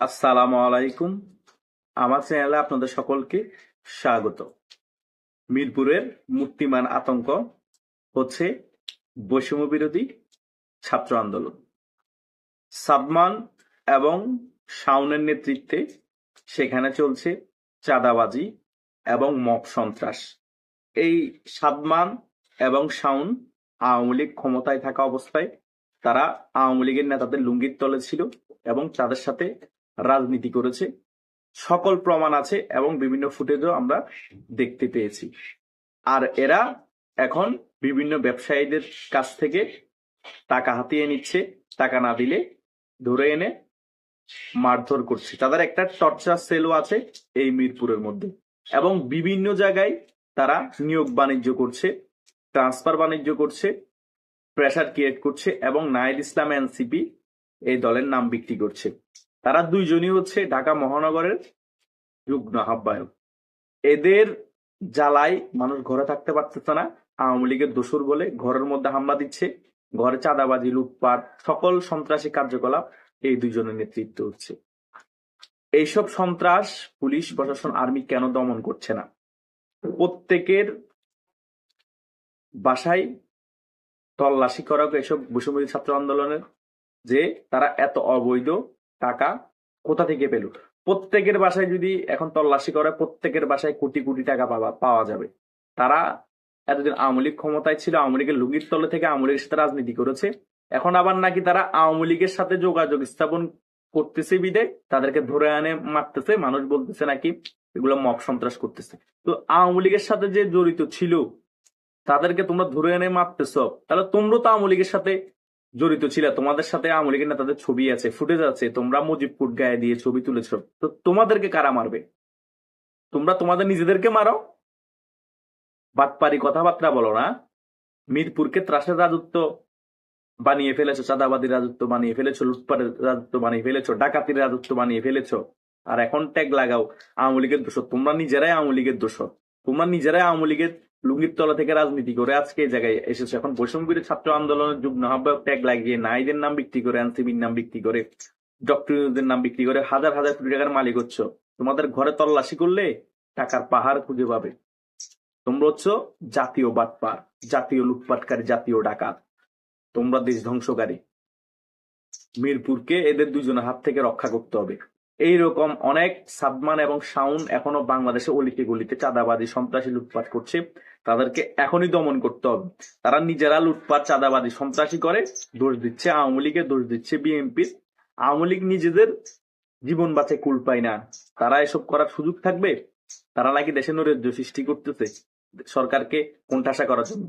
আসসালামু আলাইকুম। আমার চ্যানেলে আপনাদের সকলকে স্বাগত। মিরপুরের মূর্তিমান আতঙ্ক হচ্ছে বৈষম্য বিরোধী ছাত্র আন্দোলন। সাদমান এবং শাওনের নেতৃত্বে সেখানে চলছে চাঁদাবাজি এবং মব সন্ত্রাস। এই সাদমান এবং শাওন আওয়ামী লীগ ক্ষমতায় থাকা অবস্থায় তারা আওয়ামী লীগের নেতাদের লুঙ্গির তলে ছিল। এবং তাদের সাথে রাজনীতি করেছে। সকল প্রমাণ আছে এবং বিভিন্ন ফুটেজও আমরা দেখতে পেয়েছি। আর এরা এখন বিভিন্ন ব্যবসায়ীদের কাছ থেকে টাকা হাতিয়ে নিচ্ছে, টাকা না দিলে ধরে এনে মারধর করছে। তাদের একটা টর্চার সেলও আছে এই মিরপুরের মধ্যে। এবং বিভিন্ন জায়গায় তারা নিয়োগ বাণিজ্য করছে, ট্রান্সফার বাণিজ্য করছে, প্রেসার ক্রিয়েট করছে এবং নাইদ ইসলাম এনসিপি এই দলের নাম বিক্রি করছে। তারা দুইজনই হচ্ছে ঢাকা মহানগরের যুগ্ম আহ্বায়ক। এদের জ্বালাই মানুষ ঘরে থাকতে পারতেছে না। আওয়ামী লীগের দোসর বলে ঘরের মধ্যে হামলা দিচ্ছে। ঘরে চাঁদাবাজি, লুটপাট, সকল সন্ত্রাসী কার্যকলাপ এই দুইজনের নেতৃত্ব হচ্ছে। এইসব সন্ত্রাস পুলিশ, প্রশাসন, আর্মি কেন দমন করছে না? প্রত্যেকের বাসায় তল্লাশি করা এসব বৈষম্য ছাত্র আন্দোলনের যে তারা এত অবৈধ টাকা কোথা থেকে পেল? প্রত্যেকের বাসায় যদি এখন তল্লাশি করে, প্রত্যেকের বাসায় কোটি কোটি টাকা পাওয়া পাওয়া যাবে। তারা এতদিন আওয়ামী লীগ ক্ষমতায় ছিল, আওয়ামী লীগের লুঙ্গির তলে থেকে আওয়ামী লীগের সাথে রাজনীতি করেছে। এখন আবার নাকি তারা আওয়ামী লীগের সাথে যোগাযোগ স্থাপন করতেছে বিদে, তাদেরকে ধরে আনে, মারতেছে। মানুষ বলতেছে নাকি এগুলো মব সন্ত্রাস করতেছে। তো আওয়ামী লীগের সাথে যে জড়িত ছিল, তাদেরকে তোমরা ধরে এনে মারতেছ। তাহলে তোমরা তো আওয়ামী লীগের সাথে জড়িত ছিল। তোমাদের সাথে আওয়ামী লীগের নেতাদের ছবি আছে, ফুটেজ আছে। তোমরা মুজিবপুর গায়ে দিয়ে ছবি তুলেছ। তো তোমাদেরকে কারা মারবে? তোমরা তোমাদের নিজেদেরকে মারো? বাটপারি কথাবার্তা বলো না। মিরপুরকে ত্রাসের রাজত্ব বানিয়ে ফেলেছো চাঁদাবাদী রাজত্ব বানিয়ে ফেলেছো, লুটপাটের রাজত্ব বানিয়ে ফেলেছো, ডাকাতির রাজত্ব বানিয়ে ফেলেছো। আর এখন ট্যাগ লাগাও আওয়ামী লীগের দোষ তোমরা নিজেরাই আওয়ামী লীগের দোষ তোমরা নিজেরাই আওয়ামী লীগের লুঙ্গির তলা থেকে রাজনীতি করে আজকে এই জায়গায় এসেছে। এখন বৈষম্যবিরোধী ছাত্র আন্দোলনের যুগ্ম আহ্বায়ক ট্যাগ লাগিয়ে নাইদের নাম বিক্রি করে এনসিবির নাম বিক্রি করে ডক্টরদের নাম বিক্রি করে হাজার হাজার কোটি টাকার মালিক হচ্ছ। তোমাদের ঘরে তল্লাশি করলে টাকার পাহাড় খুঁজে পাবে। তোমরা হচ্ছ জাতীয় বাটপার, জাতীয় লুটপাটকারী, জাতীয় ডাকাত। তোমরা দেশ ধ্বংসকারী। মিরপুরকে এদের দুজনের হাত থেকে রক্ষা করতে হবে। এইরকম অনেক সাবমান এবং শাউন এখনও বাংলাদেশে অলিতে গলিতে চাঁদাবাদী সন্ত্রাসী লুটপাট করছে। তাদেরকে এখনই দমন করতে হবে। তারা নিজেরা লুটপাট চাঁদাবাদী সন্ত্রাসী করে দোষ দিচ্ছে আওয়ামী লীগের, দোষ দিচ্ছে বিএনপির। আওয়ামী লীগ নিজেদের জীবন বাঁচে কুল পায় না। তারা এসব করার সুযোগ থাকবে? তারা নাকি দেশে নৈরাজ্য সৃষ্টি করতেছে? সরকারকে কোণঠাসা করার জন্য।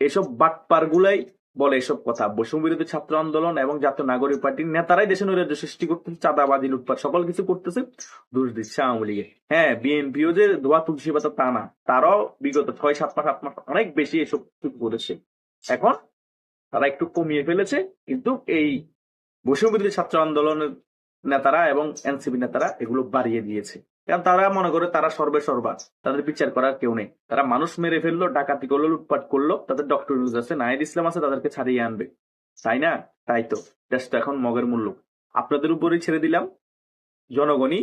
এসব বাটপার গুলাই বলে এসব কথা। বৈষম্য বিরোধী ছাত্র আন্দোলন এবং জাতীয় নাগরিক পার্টির নেতারাই দেশে নৈরাজ্য সৃষ্টি করতেছে, চাঁদাবাজি, লুটপাট সকল কিছু করতেছে, দোষ দিচ্ছে আওয়ামী লীগে হ্যাঁ বিএনপিও যে ধোয়া তুলসী পাতা তা না, তারাও বিগত ছয়, সাত মাস, আট মাস অনেক বেশি এসব কিছু করেছে। এখন তারা একটু কমিয়ে ফেলেছে, কিন্তু এই বৈষম্য বিরোধী ছাত্র আন্দোলনের নেতারা এবং এনসিপি নেতারা এগুলো বাড়িয়ে দিয়েছে। কারণ তারা মনে করে তারা সর্বে সর্বা তাদের বিচার করার কেউ নেই। তারা মানুষ মেরে ফেলল, ডাকাতি করল, লুটপাট করল, তাদের ডক্টর আছে নাহিদ ইসলাম আছে, তাদেরকে ছাড়িয়ে আনবে। তাই না? তাই তো। দেশটা এখন মগের মূল্য আপনাদের উপরেই ছেড়ে দিলাম। জনগণই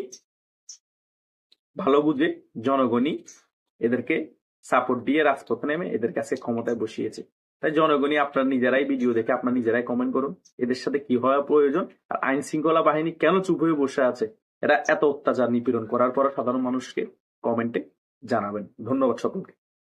ভালো বুঝে, জনগণই এদেরকে সাপোর্ট দিয়ে রাজপথে নেমে এদের কাছে ক্ষমতায় বসিয়েছে। তাই জনগণই আপনার নিজেরাই ভিডিও দেখে আপনার নিজেরাই কমেন্ট করুন। এদের সাথে কি হওয়া প্রয়োজন? আর আইন শৃঙ্খলা বাহিনী কেন চুপ হয়ে বসে আছে? এরা এত অত্যাচার নিপীড়ন করার পর সাধারণ মানুষকে কমেন্টে জানাবেন। ধন্যবাদ সকলকে।